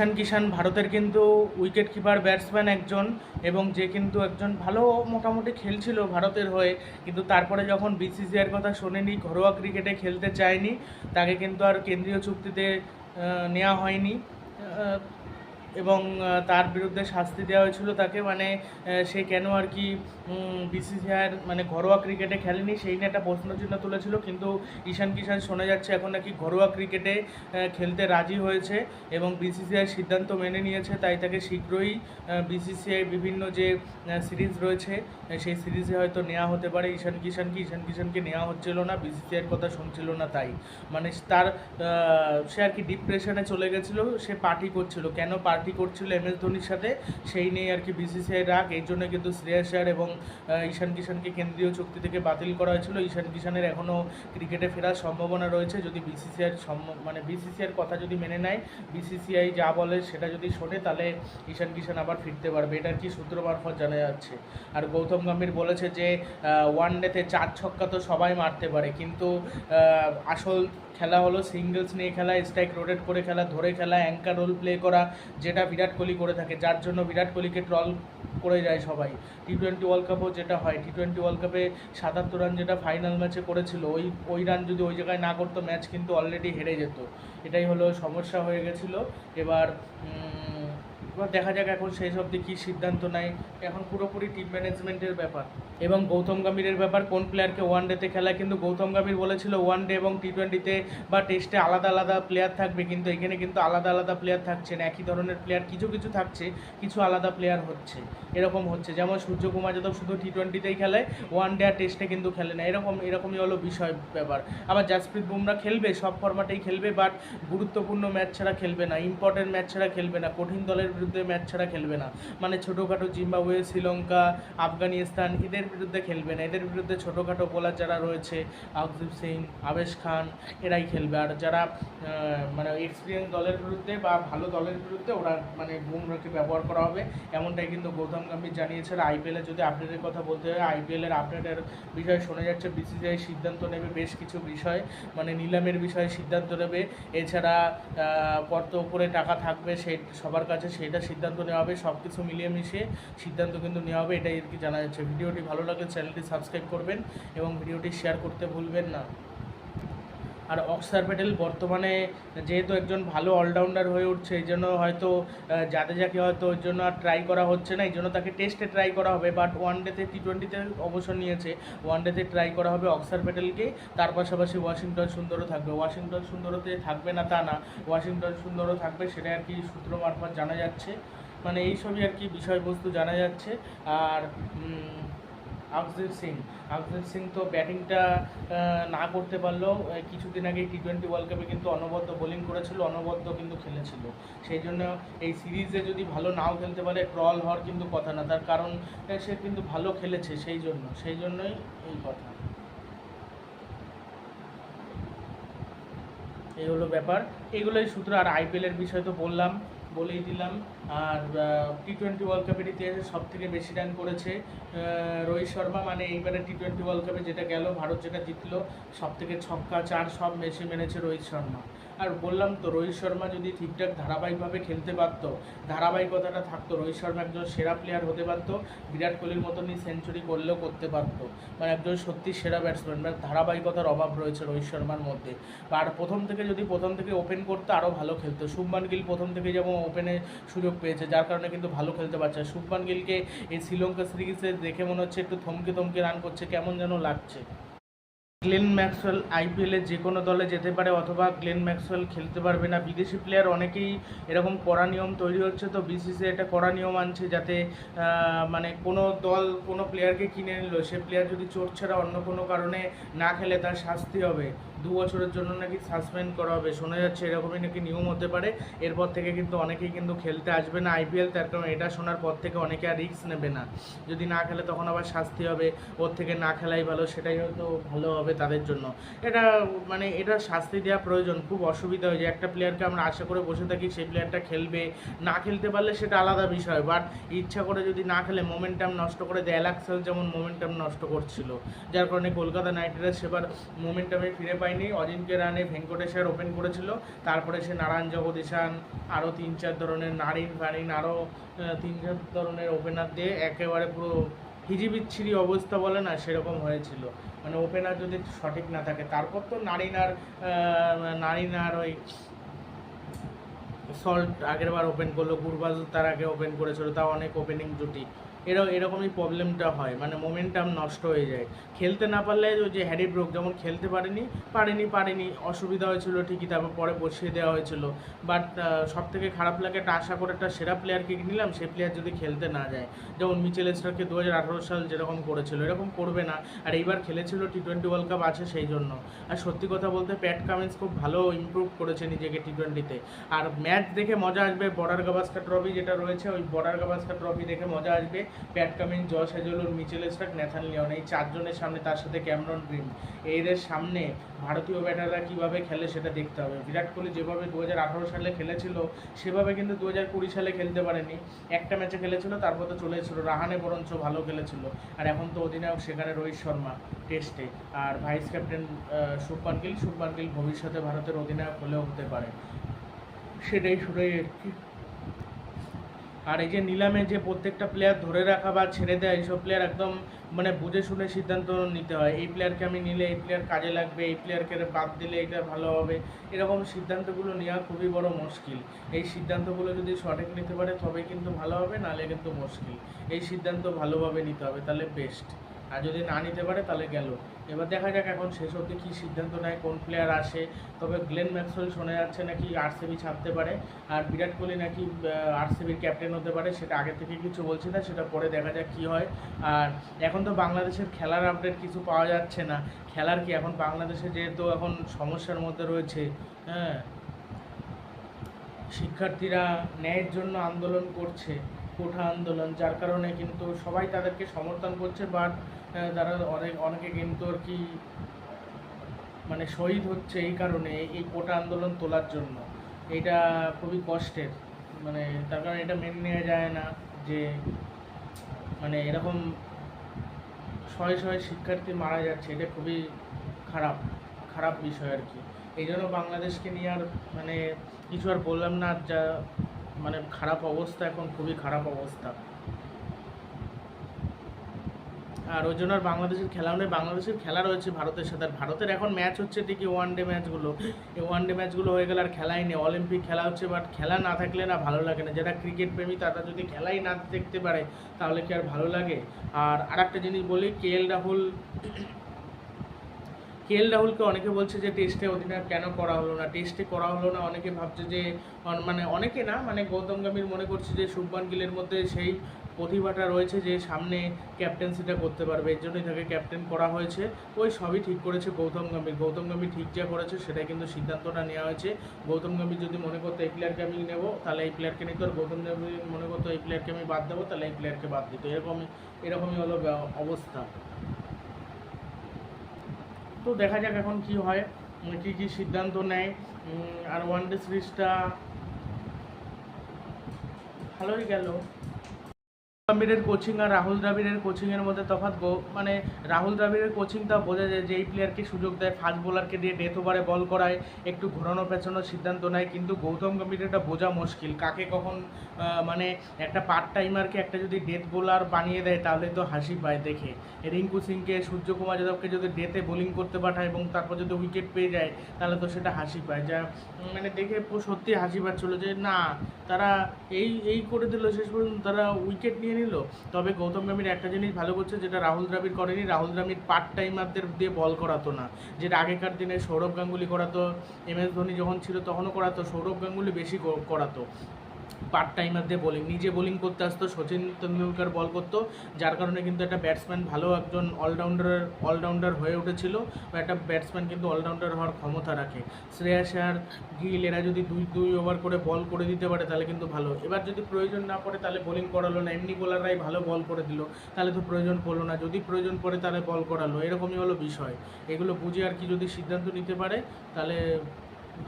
কিষান কিষান ভারতের কিন্তু wicket keeper batsman একজন এবং যে কিন্তু একজন ভালো মোটামুটি খেলছিল ভারতের হয়ে, কিন্তু তারপরে যখন বিসিসিআইয়ের কথা শোনেনি, ঘরোয়া ক্রিকেটে খেলতে চায়নি, তাকে কিন্তু আর কেন্দ্রীয় চুক্তিতে নেওয়া হয়নি এবং তার বিরুদ্ধে শাস্তি দেওয়া হয়েছিল তাকে মানে সে কেন আর কি বিসিসিআইয়ের মানে ঘরোয়া ক্রিকেটে খেলেনি, সেই নিয়ে একটা প্রশ্নচিহ্ন তুলেছিল, কিন্তু ঈশান কিষান শোনা যাচ্ছে এখন নাকি ঘরোয়া ক্রিকেটে খেলতে রাজি হয়েছে এবং বিসিসিআই সিদ্ধান্ত মেনে নিয়েছে, তাই তাকে শীঘ্রই বিসিসিআই বিভিন্ন যে সিরিজ রয়েছে সেই সিরিজে হয়তো নেওয়া হতে পারে, ঈশান কিষানকে ঈশান কিষানকে নেওয়া হচ্ছিল না বিসিসিআইয়ের কথা শুনছিল না তাই। মানে তার সে আর কি ডিপ্রেশনে চলে গেছিল, সে পার্টি করছিল। কেন পার্টি করছিল এম এস ধোনির সাথে? সেই নিয়ে আর কি বিসিসিআই রাগ এই জন্য কিন্তু শ্রেয়াস এবং ঈশান কিষানকে কেন্দ্রীয় চুক্তি থেকে বাতিল করা হয়েছিল। ঈশান কিষানের এখনও ক্রিকেটে ফেরার সম্ভাবনা রয়েছে। যদি বিসিসিআইয়ের মানে বিসিসিআইয়ের কথা যদি মেনে নেয়, বিসিসিআই যা বলে সেটা যদি শোনে, তাহলে ঈশান কিষান আবার ফিরতে পারবে। এটা কি সূত্র মারফত জানা যাচ্ছে। আর গৌতম গম্ভীর বলেছে যে ওয়ান ডেতে চার ছক্কা তো সবাই মারতে পারে। কিন্তু আসল খেলা হলো সিঙ্গেলস নিয়ে খেলা স্ট্রাইক রোটেট করে খেলা, ধরে খেলা অ্যাঙ্কার রোল প্লে করা, যেটা বিরাট কোহলি করে থাকে। যার জন্য বিরাট কোহলিকে ট্রল করে যায় সবাই। টি টোয়েন্টি ওয়ার্ল্ড কাপও যেটা হয় টি টোয়েন্টি ওয়ার্ল্ড কাপে সাতাত্তর রান যেটা ফাইনাল ম্যাচে করেছিল, ওই ওই রান যদি ওই জায়গায় না করতো ম্যাচ কিন্তু অলরেডি হেরে যেত। এটাই হলো সমস্যা হয়ে গেছিল। এবার এবার দেখা যাক এখন সেই সব কী সিদ্ধান্ত নেয়। এখন পুরোপুরি টিম ম্যানেজমেন্টের ব্যাপার। এবং গৌতম গম্ভীরের ব্যাপার, কোন প্লেয়ারকে ওয়ান ডেতে খেলা কিন্তু গৌতম গম্ভীর বলেছিল ওয়ান ডে এবং টি টোয়েন্টিতে বা টেস্টে আলাদা আলাদা প্লেয়ার থাকবে, কিন্তু এখানে কিন্তু আলাদা আলাদা প্লেয়ার থাকছে না। একই ধরনের প্লেয়ার কিছু কিছু থাকছে, কিছু আলাদা প্লেয়ার হচ্ছে। এরকম হচ্ছে। যেমন সূর্যকুমার যাদব শুধু টি টোয়েন্টিতেই খেলে ওয়ান ডে আর টেস্টে কিন্তু খেলে না। এরকম, এরকমই হলো বিষয়, ব্যাপার। আবার জাসপ্রীত বুমরা খেলবে, সব ফরম্যাটেই খেলবে বাট গুরুত্বপূর্ণ ম্যাচ ছাড়া খেলবে না ইম্পর্টেন্ট ম্যাচ ছাড়া খেলবে না। কঠিন দলের বিরুদ্ধে ম্যাচ ছাড়া খেলবে না। মানে ছোটোখাটো জিম্বাবুয়ে, শ্রীলঙ্কা, আফগানিস্তান এদের বিরুদ্ধে খেলবে না। এদের বিরুদ্ধে ছোটোখাটো বোলার যারা রয়েছে আকদীপ সিং, আবেশ খান, এরাই খেলবে। আর যারা মানে এক্সপিরিয়েন্স দলের বিরুদ্ধে বা ভালো দলের বিরুদ্ধে ওরা মানে বুমরাকে ব্যবহার করা হবে। এমনটাই কিন্তু গৌতম গম্ভীর জানিয়েছে আর আইপিএলের যদি আপডেটের কথা বলতে হয় আইপিএলের আপডেটের বিষয়ে শোনা যাচ্ছে বিসিসিআই সিদ্ধান্ত নেবে বেশ কিছু বিষয়। মানে নিলামের বিষয়ে সিদ্ধান্ত নেবে। এছাড়া কত উপরে টাকা থাকবে সেই সবার কাছে সেটা সিদ্ধান্ত নেওয়া হবে সব কিছু মিলিয়ে মিশিয়ে সিদ্ধান্ত কিন্তু নেওয়া হবে, এটাই আর কি জানা যাচ্ছে। ভিডিওটি ভালো লাগলে চ্যানেলটি সাবস্ক্রাইব করবেন এবং ভিডিওটি শেয়ার করতে ভুলবেন না। আর অক্সার প্যাটেল বর্তমানে যেহেতু একজন ভালো অলরাউন্ডার হয়ে উঠছে, এই জন্য হয়তো জাদেজাকে হয়তো ওই জন্য আর ট্রাই করা হচ্ছে না, এই জন্য তাকে টেস্টে ট্রাই করা হবে বাট ওয়ান ডেতে টি টোয়েন্টিতে অবসর নিয়েছে ওয়ান ডেতে ট্রাই করা হবে অক্সার প্যাটেলকে তার পাশাপাশি ওয়াশিংটন সুন্দরও থাকবে। ওয়াশিংটন সুন্দরতে থাকবে না তা না, ওয়াশিংটন সুন্দরও থাকবে সেটা আর কি সূত্র মারফত জানা যাচ্ছে। মানে এই সবই আর কি বিষয়বস্তু জানা যাচ্ছে, আর আকজিৎ সিং। আকজিৎ সিং তো ব্যাটিংটা না করতে পারলেও কিছুদিন আগে টি টোয়েন্টি ওয়ার্ল্ড কাপে কিন্তু অনবদ্য বোলিং করেছিল, অনবদ্য কিন্তু খেলেছিল। সেই জন্য এই সিরিজে যদি ভালো নাও খেলতে পারে, ট্রল হওয়ার কিন্তু কথা না। তার কারণ সে কিন্তু ভালো খেলেছে, সেই জন্য, সেই জন্যই এই কথা। এই হলো ব্যাপার। এগুলোই সূত্র, আর আইপিএলের বিষয় তো বললাম। বলেই দিলাম। আর টি টোয়েন্টি ওয়ার্ল্ড কাপের ইতিহাসে সব থেকে বেশি রান করেছে রোহিত শর্মা। মানে এইবারে টি টোয়েন্টি ওয়ার্ল্ড কাপে যেটা গেল, ভারত যেটা জিতলো সব থেকে ছক্কা, চার সব বেশি মেনেছে রোহিত শর্মা। আর বললাম তো, রোহিত শর্মা যদি ঠিকঠাক ধারাবাহিকভাবে খেলতে পারতো, ধারাবাহিকতাটা থাকতো, রোহিত শর্মা একজন সেরা প্লেয়ার হতে পারতো, বিরাট কোহলির মতনই সেঞ্চুরি করলেও করতে পারতো মানে একজন সত্যি সেরা ব্যাটসম্যান মানে ধারাবাহিকতার অভাব রয়েছে রোহিত শর্মার মধ্যে। আর প্রথম থেকে যদি, প্রথম থেকে ওপেন করতো, আরও ভালো খেলতো। শুভমান গিল প্রথম থেকে যেমন ওপেনে সুযোগ পেয়েছে, যার কারণে কিন্তু ভালো খেলতে পারছে। শুভমান গিলকে এই শ্রীলঙ্কা সিরিজে দেখে মনে হচ্ছে একটু থমকে থমকে রান করছে, কেমন যেন লাগছে। গ্লেন ম্যাক্সওয়েল আইপিএলে যে কোনো দলে যেতে পারে অথবা গ্লেন ম্যাক্সওয়েল খেলতে পারবে না। বিদেশি প্লেয়ার অনেকেই এরকম কড়া নিয়ম তৈরি হচ্ছে, তো বিসিসি একটা কড়া নিয়ম আনছে যাতে মানে কোনো দল, কোনো প্লেয়ারকে কিনে নিল, সে প্লেয়ার যদি চোট ছাড়া অন্য কোনো কারণে না খেলে তার শাস্তি হবে। দু বছরের জন্য নাকি সাসপেন্ড করা হবে, শোনা যাচ্ছে এরকমই নাকি নিয়ম হতে পারে। এরপর থেকে কিন্তু অনেকেই কিন্তু খেলতে আসবে না আইপিএল, তার কারণ এটা শোনার পর থেকে অনেকে আর রিস্ক নেবে না। যদি না খেলে তখন আবার শাস্তি হবে, ওর থেকে না খেলাই ভালো, সেটাই হয়তো ভালো হবে। তাদের জন্য। এটা মানে এটা শাস্তি দেওয়া প্রয়োজন, খুব অসুবিধা হয়ে যায় একটা প্লেয়ারকে আমরা আশা করে বসে থাকি সেই প্লেয়ারটা খেলবে, না খেলতে পারলে সেটা আলাদা বিষয় বাট ইচ্ছা করে যদি না খেলে মোমেন্টাম নষ্ট করে দেয়, অ্যালাক্সেল যেমন মোমেন্টাম নষ্ট করছিল, যার কারণে কলকাতা নাইট রাইডার্স এবার মোমেন্টামে ফিরে পায় পায়নি অজিনকে রানে ভেঙ্কটেশ্বর ওপেন করেছিল, তারপরে সে নারায়ণ জগদীশান আরও তিন চার ধরনের নারিন ফারিন আরও তিন চার ধরনের ওপেনার দিয়ে একেবারে পুরো হিজিবিচ্ছিরি অবস্থা বলে না, সেরকম হয়েছিল। মানে ওপেনার যদি সঠিক না থাকে, তারপর তো নারিনার নারিনার ওই সল্ট আগের বার ওপেন করল, গুরবাজ তার আগে ওপেন করেছিল, তাও অনেক ওপেনিং জুটি। এরা এরকমই প্রবলেমটা হয়। মানে মোমেন্টাম নষ্ট হয়ে যায়। খেলতে না পারলে ওই যে হ্যারি ব্রুক যেমন খেলতে পারেনি পারেনি পারেনি, অসুবিধা হয়েছিল ঠিকই, তারপর পরে বসিয়ে দেওয়া হয়েছিল। বাট সব থেকে খারাপ লাগে একটা আশা করে একটা সেরা প্লেয়ারকে নিলাম, সে প্লেয়ার যদি খেলতে না যায়। যেমন মিচেল দু হাজার আঠারো সাল যেরকম করেছিল, এরকম করবে না। আর এইবার খেলেছিল টি টোয়েন্টি ওয়ার্ল্ড কাপ আছে সেই জন্য। আর সত্যি কথা বলতে প্যাট কামিন্স খুব ভালো ইমপ্রুভ করেছে নিজেকে টি টোয়েন্টিতে আর ম্যাচ দেখে মজা আসবে বর্ডার গাভাস্কার ট্রফি যেটা রয়েছে, ওই বর্ডার গাভাস্কার ট্রফি দেখে মজা আসবে। Pat Cummins Josh Hazlewood Mitchell Starc Nathan Lyon, এই চারজনের সামনে, তার সাথে ক্যামরন গ্রিন। এদের সামনে ভারতীয় ব্যাটাররা কীভাবে খেলে সেটা দেখতে হবে। বিরাট কোহলি যেভাবে দু সালে খেলেছিল, সেভাবে কিন্তু দু হাজার কুড়ি সালে খেলতে পারেনি। একটা ম্যাচে খেলেছিল, তারপর তো চলে এসেছিল। রাহানে বরঞ্চ ভালো খেলেছিল। আর এখন তো অধিনায়ক সেখানে রোহিত শর্মা, টেস্টে। আর ভাইস ক্যাপ্টেন শুভমান গিল। শুভমান গিল ভবিষ্যতে ভারতের অধিনায়ক হলেও হতে পারে। সেটাই শুধুই আর কি। আর এই যে নিলামে যে প্রত্যেকটা প্লেয়ার ধরে রাখা বা ছেড়ে দেয়, এইসব প্লেয়ার একদম মানে বুঝে শুনে সিদ্ধান্ত নিতে হয়। এই প্লেয়ারকে আমি নিলে, এই প্লেয়ার কাজে লাগবে, এই প্লেয়ারকে বাদ দিলে এটা ভালো হবে। এরকম সিদ্ধান্তগুলো নেওয়া খুবই বড় মুশকিল। এই সিদ্ধান্তগুলো যদি সঠিক নিতে পারে তবে কিন্তু ভালো হবে, নাহলে কিন্তু মুশকিল। এই সিদ্ধান্ত ভালোভাবে নিতে হবে, তাহলে বেস্ট আর যদি না নিতে পারে তাহলে গেল। এবার দেখা যাক এখন শেষ অবধি কী সিদ্ধান্ত নেয়, কোন প্লেয়ার আসে। তবে গ্লেন ম্যাক্সওয়েল শোনা যাচ্ছে নাকি আরসিবি ছাড়তে পারে। আর বিরাট কোহলি নাকি আরসিবির ক্যাপ্টেন হতে পারে, সেটা আগে থেকে কিছু বলছি না, সেটা পরে দেখা যাক কী হয়। আর এখন তো বাংলাদেশের খেলার আপডেট কিছু পাওয়া যাচ্ছে না। খেলার কি এখন বাংলাদেশে যেহেতু এখন সমস্যার মধ্যে রয়েছে হ্যাঁ। শিক্ষার্থীরা ন্যায়ের জন্য আন্দোলন করছে, কোঠা আন্দোলন, যার কারণে কিন্তু সবাই তাদেরকে সমর্থন করছে বাট তারা অনেক, অনেকে কিন্তু আর কি মানে শহীদ হচ্ছে এই কারণে এই কোটা আন্দোলন তোলার জন্য। এটা খুবই কষ্টের। মানে তার কারণে এটা মেনে নেওয়া যায় না যে মানে এরকম শয়ে শয়ে শিক্ষার্থী মারা যাচ্ছে, এটা খুবই খারাপ খারাপ বিষয় আর কি। এই জন্য বাংলাদেশকে নিয়ে আর মানে কিছু আর বললাম না, যা মানে খারাপ অবস্থা, এখন খুবই খারাপ অবস্থা। আর ওই জন্য আর বাংলাদেশের খেলা নেই বাংলাদেশের খেলা রয়েছে ভারতের সাথে। আর ভারতের এখন ম্যাচ হচ্ছে ঠিকই ওয়ান ডে ম্যাচগুলো এই ওয়ান ডে ম্যাচগুলো হয়ে গেলে আর খেলাই নেই। অলিম্পিক খেলা হচ্ছে বাট খেলা না থাকলে না ভালো লাগে না। যারা ক্রিকেট প্রেমী, তারা যদি খেলাই না দেখতে পারে, তাহলে কি আর ভালো লাগে? আর আরেকটা জিনিস বলি কে এল রাহুল কে এল রাহুলকে অনেকে বলছে যে টেস্টে অধিনায়ক কেন করা হলো না? টেস্টে করা হলো না, অনেকে ভাবছে যে মানে অনেকে না মানে গৌতম গম্ভীর মনে করছে যে, শুভমান গিলের মধ্যে সেই প্রতিভাটা রয়েছে যে সামনে ক্যাপ্টেন্সিটা করতে পারবে, এর জন্যই তাকে ক্যাপ্টেন করা হয়েছে। ওই সবই ঠিক করেছে গৌতম গম্ভীর। গৌতম গম্ভীর ঠিক যা করেছে সেটাই কিন্তু সিদ্ধান্তটা নেওয়া হয়েছে। গৌতম গম্ভীর যদি মনে করতো এই প্লেয়ারকে আমি নেব, তাহলে এই প্লেয়ারকে নিত আর গৌতম গম্ভীর মনে করতো এই প্লেয়ারকে আমি বাদ দেবো, তাহলে এই প্লেয়ারকে বাদ দিত। এরকমই এরকমই হলো অবস্থা। তো দেখা যাক এখন কি হয় কী কি সিদ্ধান্ত নেয়। আর ওয়ান ডে সিরিজটা ভালোই গেল। গম্ভীরের কোচিং আর রাহুল দ্রাবিড়ের কোচিংয়ের মধ্যে তফাৎ মানে রাহুল দ্রাবিড়ের কোচিংটা বোঝা যায় যে এই প্লেয়ারকে সুযোগ দেয় ফাস্ট বোলারকে দিয়ে ডেথ ওভারে বল করায়, একটু ঘোরানো পেছানোর সিদ্ধান্ত নেয়। কিন্তু গৌতম গম্ভীর এটা বোঝা মুশকিল। কাকে কখন মানে একটা পার্ট টাইমারকে একটা যদি ডেথ বোলার বানিয়ে দেয়, তাহলে তো হাসি পায় দেখে। রিঙ্কু সিংকে, সূর্যকুমার যাদবকে যদি ডেথে বোলিং করতে পাঠায় এবং তারপর যদি উইকেট পেয়ে যায়, তাহলে তো সেটা হাসি পায়। যা মানে দেখে সত্যি হাসি পাচ্ছিল যে, না, তারা এই এই করে দিল, শেষ পর্যন্ত তারা উইকেট নিয়ে নিল। তবে গৌতম গম্ভীর একটা জিনিস ভালো করছে, যেটা রাহুল দ্রাবিড় করেনি। রাহুল দ্রাবিড় পার্ট টাইমারদের দিয়ে বল করাতো না। যেটা আগেকার দিনে সৌরভ গাঙ্গুলি করাতো, এম এস ধোনি যখন ছিল তখনও করাতো, সৌরভ গাঙ্গুলি বেশি করাতো। পার্ট টাইমার দিয়ে বোলিং নিজে বোলিং করতে আসতো, সচিন তেন্ডুলকার বল করতো, যার কারণে কিন্তু একটা ব্যাটসম্যান ভালো একজন অলরাউন্ডার অলরাউন্ডার হয়ে উঠেছিল বা একটা ব্যাটসম্যান কিন্তু অলরাউন্ডার হওয়ার ক্ষমতা রাখে। শ্রেয়াস আর গিল, এরা যদি দুই দুই ওভার করে বল করে দিতে পারে, তাহলে কিন্তু ভালো। এবার যদি প্রয়োজন না পড়ে, তাহলে বোলিং করালো না। এমনি বোলাররাই ভালো বল করে দিল, তাহলে তো প্রয়োজন পড়ল না। যদি প্রয়োজন পড়ে, তাহলে বল করালো। এরকমই হলো বিষয়। এগুলো বুঝে আর কি যদি সিদ্ধান্ত নিতে পারে, তাহলে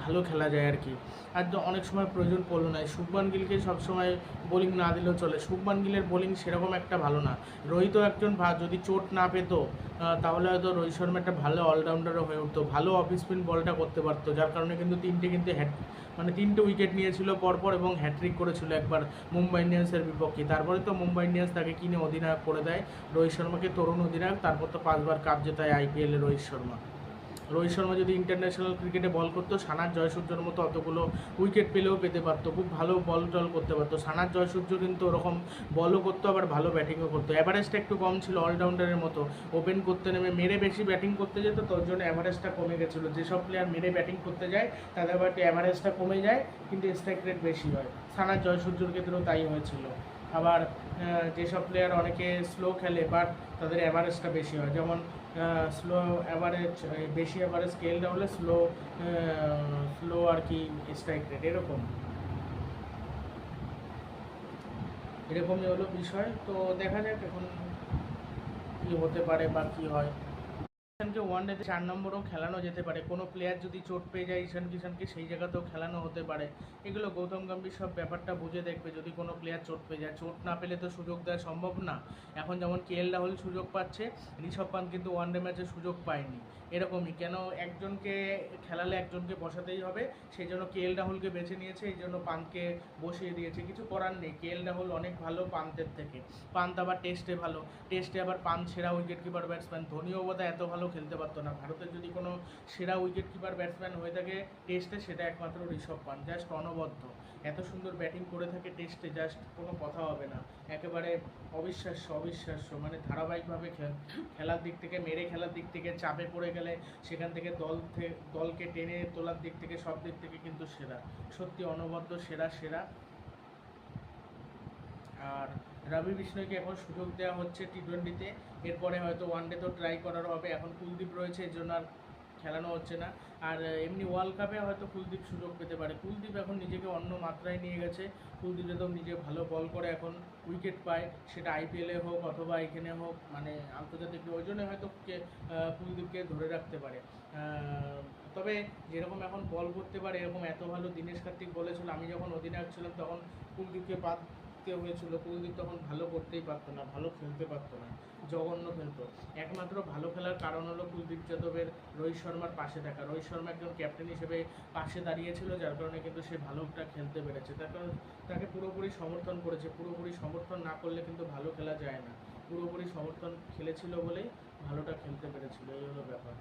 ভালো খেলা যায় আর কি। আর অনেক সময় প্রয়োজন পড়ল না। শুভমান গিলকে সবসময় বোলিং না দিলেও চলে। শুভমান গিলের বোলিং সেরকম একটা ভালো না। রোহিতও একজন যদি চোট না পেতো তাহলে হয়তো রোহিত শর্মা একটা ভালো অলরাউন্ডারও হয়ে উঠতো। ভালো অফ স্পিন বলটা করতে পারতো, যার কারণে কিন্তু তিনটে কিন্তু হ্যাট মানে তিনটে উইকেট নিয়েছিল পরপর এবং হ্যাট্রিক করেছিল একবার মুম্বাই ইন্ডিয়ান্সের বিপক্ষে। তারপরে তো মুম্বাই ইন্ডিয়ান্স তাকে কিনে অধিনায়ক করে দেয়। রোহিত শর্মাকে তরুণ অধিনায়ক, তারপর তো পাঁচবার কাপ জেতায় আইপিএলে রোহিত শর্মা। রোহিত শর্মা যদি ইন্টারন্যাশনাল ক্রিকেটে বল করতো, সানার জয়সূর্যর মতো অতগুলো উইকেট পেলেও পেতে পারতো, খুব ভালো বল টল করতে পারতো। সানার জয়সূর্য কিন্তু ওরকম বলও করতো, আবার ভালো ব্যাটিংও করতো। অ্যাভারেজটা একটু কম ছিল অলরাউন্ডারের মতো। ওপেন করতে নেমে মেরে বেশি ব্যাটিং করতে যেত তোর জন্য অ্যাভারেজটা কমে গেছিল। যেসব প্লেয়ার মেরে ব্যাটিং করতে যায়, তাদের আবার অ্যাভারেজটা কমে যায়, কিন্তু স্ট্রাইক রেট বেশি হয়। সানার জয়সূর্যর ক্ষেত্রেও তাই হয়েছিল। আবার যেসব প্লেয়ার অনেকে স্লো খেলে বাট তাদের অ্যাভারেজটা বেশি হয়। যেমন স্লো অ্যাভারেজ বেশি অ্যাভারেজ স্কেলটা হলে স্লো স্লো আর কি স্ট্রাইক রেট এরকম। এরকমই হলো বিষয়। তো দেখা যাক এখন কী হতে পারে বা কী হয়। ঈশানকে ওয়ান ডেতে চার নম্বরও খেলানো যেতে পারে। কোনো প্লেয়ার যদি চোট পেয়ে যায়, ঈশান কিষানকে সেই জায়গাতেও খেলানো হতে পারে। এগুলো গৌতম গম্ভীর সব ব্যাপারটা বুঝে দেখবে যদি কোনো প্লেয়ার চোট পেয়ে যায়। চোট না পেলে তো সুযোগ দেওয়া সম্ভব না। এখন যেমন কে এল রাহুল সুযোগ পাচ্ছে, ঋষভ পান্ত কিন্তু ওয়ান ডে ম্যাচে সুযোগ পায়নি। এরকমই কেন একজনকে খেলালে একজনকে বসাতেই হবে? সেই জন্য কে এল রাহুলকে বেছে নিয়েছে, এই জন্য পান্তকে বসিয়ে দিয়েছে। কিছু করার নেই। কে এল রাহুল অনেক ভালো পান্তের থেকে। পান্ত আবার টেস্টে ভালো। টেস্টে আবার পান্ত সেরা উইকেট কিপার ব্যাটসম্যান ধোনিও বোধহয় এত ভালো খেলতে পারতো না। ভারতের যদি কোনো সেরা উইকেট কিপার ব্যাটসম্যান হয়ে থাকে টেস্টে সেটা একমাত্র ঋষভ পান্ত জাস্ট অনবদ্য। এত সুন্দর ব্যাটিং করে থাকে টেস্টে জাস্ট কোনো কথা হবে না। একেবারে অবিশ্বাস্য অবিশ্বাস্য। মানে ধারাবাহিকভাবে খেলার দিক থেকে, মেরে খেলার দিক থেকে, চাপে পড়ে গেলে সেখান থেকে দল দলকে টেনে তোলার দিক থেকে, সব দিক থেকে কিন্তু সেরা। সত্যি অনবদ্য, সেরা সেরা। আর রবি বিষ্ণয়কে এখন সুযোগ দেওয়া হচ্ছে টি টোয়েন্টিতে এরপরে হয়তো ওয়ান ডে তো ট্রাই করার হবে, এখন কুলদীপ রয়েছে, এর জন্য আর খেলানো হচ্ছে না। আর এমনি ওয়ার্ল্ড কাপে হয়তো কুলদীপ সুযোগ পেতে পারে। কুলদীপ এখন নিজেকে অন্য মাত্রায় নিয়ে গেছে। কুলদীপ যত নিজে ভালো বল করে এখন উইকেট পায়। সেটা আইপিএলে হোক অথবা এখানে হোক মানে আন্তর্জাতিক, ওই জন্য হয়তো কুলদীপকে ধরে রাখতে পারে। তবে যেরকম এখন বল করতে পারে, এরকম এত ভালো দীনেশ কার্তিক বলেছিল আমি যখন অধিনায়ক ছিলাম তখন কুলদীপকে বাদ দিতে হয়েছিল, কুলদীপ তখন ভালো করতেই পারতো না, ভালো খেলতে পারতো না, জঘন্য খেলতো। একমাত্র ভালো খেলার কারণ হলো কুলদীপ যাদবের রোহিত শর্মার পাশে থাকা রোহিত শর্মা একজন ক্যাপ্টেন হিসেবে পাশে দাঁড়িয়েছিল, যার কারণে কিন্তু সে ভালোটা খেলতে পেরেছে। তার কারণ, তাকে পুরোপুরি সমর্থন করেছে। পুরোপুরি সমর্থন না করলে কিন্তু ভালো খেলা যায় না। পুরোপুরি সমর্থন খেলেছিল বলেই ভালোটা খেলতে পেরেছিল। এই হলো ব্যাপার।